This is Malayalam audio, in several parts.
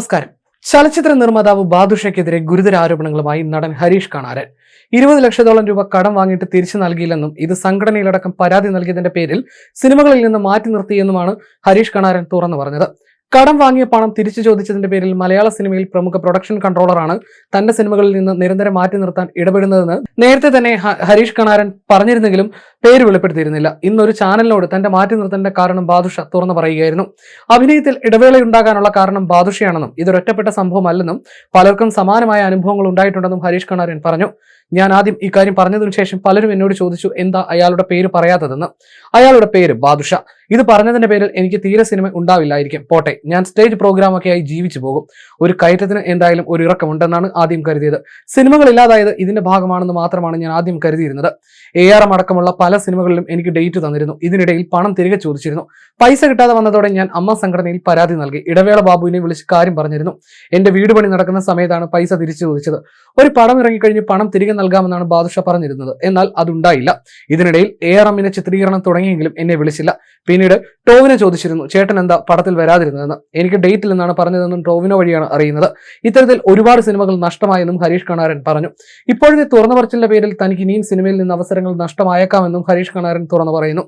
നമസ്കാരം. ചലച്ചിത്ര നിർമ്മാതാവ് ബാദുഷയ്ക്കെതിരെ ഗുരുതര ആരോപണങ്ങളുമായി നടൻ ഹരീഷ് കണാരൻ. ഇരുപത് ലക്ഷത്തോളം രൂപ കടം വാങ്ങിയിട്ട് തിരിച്ചു നൽകിയില്ലെന്നും ഇത് സംഘടനയിലടക്കം പരാതി നൽകിയതിന്റെ പേരിൽ സിനിമകളിൽ നിന്ന് മാറ്റി നിർത്തിയെന്നുമാണ് ഹരീഷ് കണാരൻ തുറന്നു പറഞ്ഞത്. കടം വാങ്ങിയ പണം തിരിച്ചു ചോദിച്ചതിന്റെ പേരിൽ മലയാള സിനിമയിൽ പ്രമുഖ പ്രൊഡക്ഷൻ കൺട്രോളറാണ് തന്റെ സിനിമകളിൽ നിന്ന് നിരന്തരം മാറ്റി നിർത്താൻ ഇടപെടുന്നതെന്ന് നേരത്തെ തന്നെ ഹരീഷ് കണാരൻ പറഞ്ഞിരുന്നെങ്കിലും പേര് വെളിപ്പെടുത്തിയിരുന്നില്ല. ഇന്നൊരു ചാനലിനോട് തന്റെ മാറ്റി നിർത്തേണ്ട കാരണം ബാദുഷ തുറന്നു പറയുകയായിരുന്നു. അഭിനയത്തിൽ ഇടവേളയുണ്ടാകാനുള്ള കാരണം ബാദുഷയാണെന്നും ഇതൊരൊറ്റപ്പെട്ട സംഭവമല്ലെന്നും പലർക്കും സമാനമായ അനുഭവങ്ങൾ ഉണ്ടായിട്ടുണ്ടെന്നും ഹരീഷ് കണാരൻ പറഞ്ഞു. ഞാൻ ആദ്യം ഇക്കാര്യം പറഞ്ഞതിനു ശേഷം പലരും എന്നോട് ചോദിച്ചു എന്താ അയാളുടെ പേര് പറയാത്തതെന്ന്. അയാളുടെ പേര് ബാദുഷ. ഇത് പറഞ്ഞതിന്റെ പേരിൽ എനിക്ക് തീരെ സിനിമ ഉണ്ടാവില്ലായിരിക്കും. പോട്ടെ ഞാൻ സ്റ്റേജ് പ്രോഗ്രാം ഒക്കെ ആയി ജീവിച്ചു പോകും. ഒരു കയറ്റത്തിന് എന്തായാലും ഒരു ഇറക്കമുണ്ടെന്നാണ് ആദ്യം കരുതിയത്. സിനിമകൾ ഇല്ലാതായത് ഇതിന്റെ ഭാഗമാണെന്ന് മാത്രമാണ് ഞാൻ ആദ്യം കരുതിയിരുന്നത്. എ ആർ എം അടക്കമുള്ള സിനിമകളിലും എനിക്ക് ഡേറ്റ് തന്നിരുന്നു. ഇതിനിടയിൽ പണം തിരികെ ചോദിച്ചിരുന്നു. പൈസ കിട്ടാതെ വന്നതോടെ ഞാൻ അമ്മ സംഘടനയിൽ പരാതി നൽകി. ഇടവേള ബാബുവിനെ വിളിച്ച് കാര്യം പറഞ്ഞിരുന്നു. എന്റെ വീട് പണി നടക്കുന്ന സമയത്താണ് പൈസ തിരിച്ചു ചോദിച്ചത്. ഒരു പടം ഇറങ്ങിക്കഴിഞ്ഞ് പണം തിരികെ നൽകാമെന്നാണ് ബാദുഷ പറഞ്ഞിരുന്നത്. എന്നാൽ അതുണ്ടായില്ല. ഇതിനിടയിൽ എ ആർ ചിത്രീകരണം തുടങ്ങിയെങ്കിലും എന്നെ വിളിച്ചില്ല. പിന്നീട് ടോവിനെ ചോദിച്ചിരുന്നു. ചേട്ടൻ എന്താ പടത്തിൽ വരാതിരുന്നതെന്ന്. എനിക്ക് ഡേറ്റിൽ എന്നാണ് പറഞ്ഞതെന്നും ടോവിനോ വഴിയാണ് അറിയുന്നത്. ഇത്തരത്തിൽ ഒരുപാട് സിനിമകൾ നഷ്ടമായെന്നും ഹരീഷ് കണാരൻ പറഞ്ഞു. ഇപ്പോഴത്തെ തുറന്നു പറച്ചിലിന്റെ പേരിൽ തനിക്ക് ഇനിയും സിനിമയിൽ നിന്ന് അവസരങ്ങൾ നഷ്ടമായേക്കാമെന്നും ഹരീഷ് കണാരൻ തുറന്നു പറയുന്നു.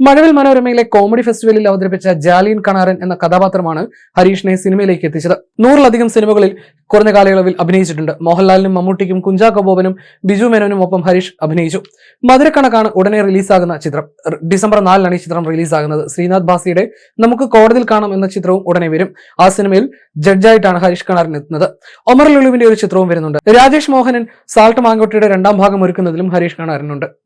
മഴവിൽ മനോരമയിലെ കോമഡി ഫെസ്റ്റിവലിൽ അവതരിപ്പിച്ച ജാലിയൻ കണാരൻ എന്ന കഥാപാത്രമാണ് ഹരീഷിനെ സിനിമയിലേക്ക് എത്തിച്ചത്. നൂറിലധികം സിനിമകളിൽ കുറഞ്ഞ കാലയളവിൽ അഭിനയിച്ചിട്ടുണ്ട്. മോഹൻലാലിനും മമ്മൂട്ടിക്കും കുഞ്ചാക്കോ ബോബനും ബിജു മേനോനും ഒപ്പം ഹരീഷ് അഭിനയിച്ചു. മധുരക്കണക്കാണ് ഉടനെ റിലീസാകുന്ന ചിത്രം. ഡിസംബർ നാലിനാണ് ഈ ചിത്രം റിലീസാകുന്നത്. ശ്രീനാഥ് ഭാസിയുടെ നമുക്ക് കോടതിയിൽ കാണാം എന്ന ചിത്രവും ഉടനെ വരും. ആ സിനിമയിൽ ജഡ്ജായിട്ടാണ് ഹരീഷ് കണാരൻ എത്തുന്നത്. ഒമർ ലുലുവിന്റെ ഒരു ചിത്രവും വരുന്നുണ്ട്. രാജേഷ് മോഹനൻ സാൾട്ട് മാങ്കോട്ടിയുടെ രണ്ടാം ഭാഗം ഒരുക്കുന്നതിലും ഹരീഷ് കണാരനുണ്ട്.